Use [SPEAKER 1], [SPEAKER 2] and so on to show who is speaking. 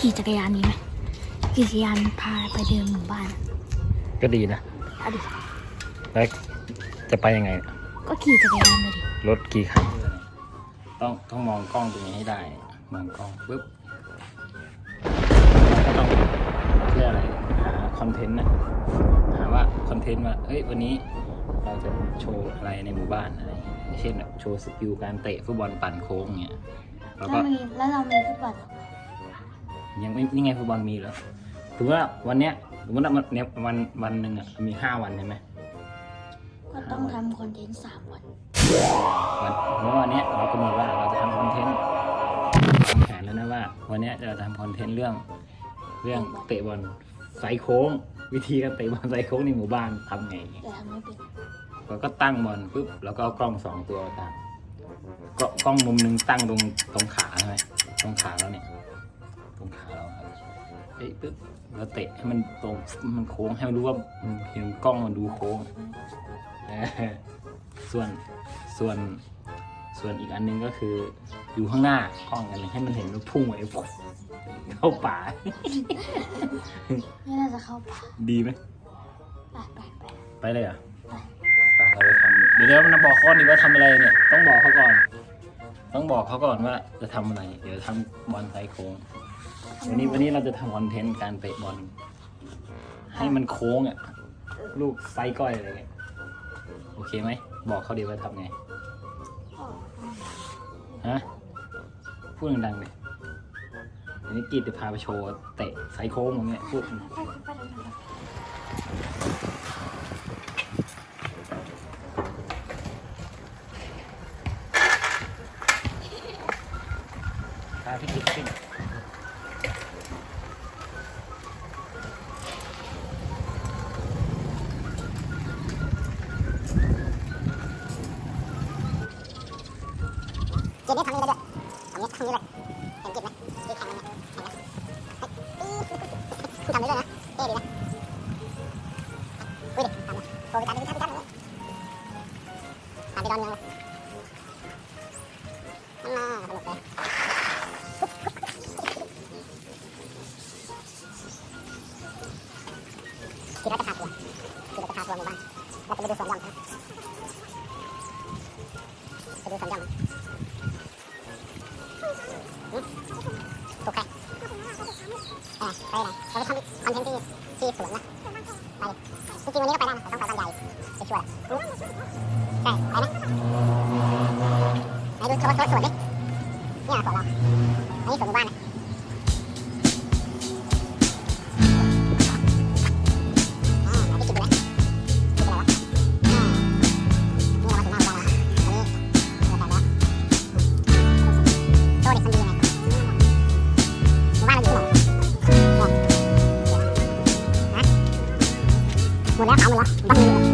[SPEAKER 1] ขี่จักรยานนี้ไหมขี่จักรยานพาไปเดินหมู่บ้าน
[SPEAKER 2] ก็ดีนะ
[SPEAKER 1] เอาดิ
[SPEAKER 2] แล้วจะไปยังไง
[SPEAKER 1] ก็ขี่จักรยานไปดิ
[SPEAKER 2] รถกี่คันต้องต้องมองกล้องตรงนี้ให้ได้ มองกล้องปุ๊บก็ต้องเรียกอะไรหาคอนเทนต์นะหาว่าคอนเทนต์ว่าเอ้ยวันนี้เราจะโชว์อะไรในหมู่บ้านอะไรอย่างเงี้ยเช่นแบบโชว์สกิลการเตะฟุตบอลปั่นโค้งเงี้ยแล้ว
[SPEAKER 1] แล้ว
[SPEAKER 2] ก็
[SPEAKER 1] มีแล้วเรามีฟุตบอลเหรอ
[SPEAKER 2] ยังไม่นี่ไงฟุตบอลมีแล้วถือว่าวันเนี้ยสมมติว่ามันเนี่ยวันวันหนึ่งอะมีห้าวันใช่ไหม
[SPEAKER 1] ก็ต้องทำคอนเทนต์สามวัน
[SPEAKER 2] วันเพราะว่าวันเนี้ยเรากำหนดว่าเราจะทำคอนเทนต์วางแผนแล้วนะว่า วันเนี้ยจะทำคอนเทนต์เรื่อง เรื่องเตะบอลสายโค้ง วิธีการเตะบอลสายโค้งในหมู่บ้านทำไง
[SPEAKER 1] แต่ทำไม่เป็น
[SPEAKER 2] เราก็ตั้งบอลปุ๊บแล้วก็เอากล้องสองตัวตั้งก็กล้องมุมหนึงตั้งตรงตรงขาใช่ไหมตรงขาเราเนี่ย เอ้ยปุ๊บเราเตะให้มันตรงมันโค้งให้มันรู้ว่ามันเห็นกล้องมันดูโค้งเออส่วนส่วนส่วนอีกอันหนึงก็คืออยู่ข้างหน้ากล้องอันหนึงให้มันเห็นมันพุ่งไปปุ๊บเข้าป่า
[SPEAKER 1] ไม่น่าจะเข้าป่า
[SPEAKER 2] ดีไหม
[SPEAKER 1] ไปไปไป
[SPEAKER 2] ไปเลยเหรอะไปเราไปทำเดี๋ยวเดี๋ยวมันบอกเขาดิว่าทำอะไรเนี่ย ต้องบอกเขาก่อน ต้องบอกเขาก่อนว่าจะทำอะไร เดี๋ยวทำบอลไซโค้ง วันนี้วันนี้เราจะทำคอนเทนต์การเตะบอลให้มันโค้งอะ ลูกไซส์ก้อยอะไรเงี้ยโอเคไหม บอกเขาดีว่าทำไงฮะพูดดังๆเลยอันนี้กีดจะพาไปโชว์เตะไซส์โค้งอย่างเงี้ยพูด
[SPEAKER 1] ไปไปไปไป
[SPEAKER 2] พาพี่กิ๊กขึ้น
[SPEAKER 3] เจ็บเนี่ยทำนี้ได้ด้วยทำนี้ทำนี้เลยเห็นเจ็บไหมที่แข็งเนี่ยเห็นไหมเฮ้ยปี๊ดทำนี้ด้วยนะเท่ดีนะอุ้ยดิทำเลยโชว์ไปตามไปตามไปตามเลยตามไปดอนเมืองเลยนั่นน่าสนุกเลยคิดว่าจะพาทัวร์คิด ถูกใครเออไปไหนเราไปทำคอนเทนต์ที่ที่สวนนะไปจริงๆวันนี้ก็ไปได้นะแต่ต้องไปบ้านใหญ่จะช่วยใช่ไปไหมไหนดูโชว์โชว์สวนดิเนี่ยสวนเราอันนี้สวนหมู่บ้านนะ หมดแล้วขาวหมดแล้วต้องมีซื้อสดมาเลย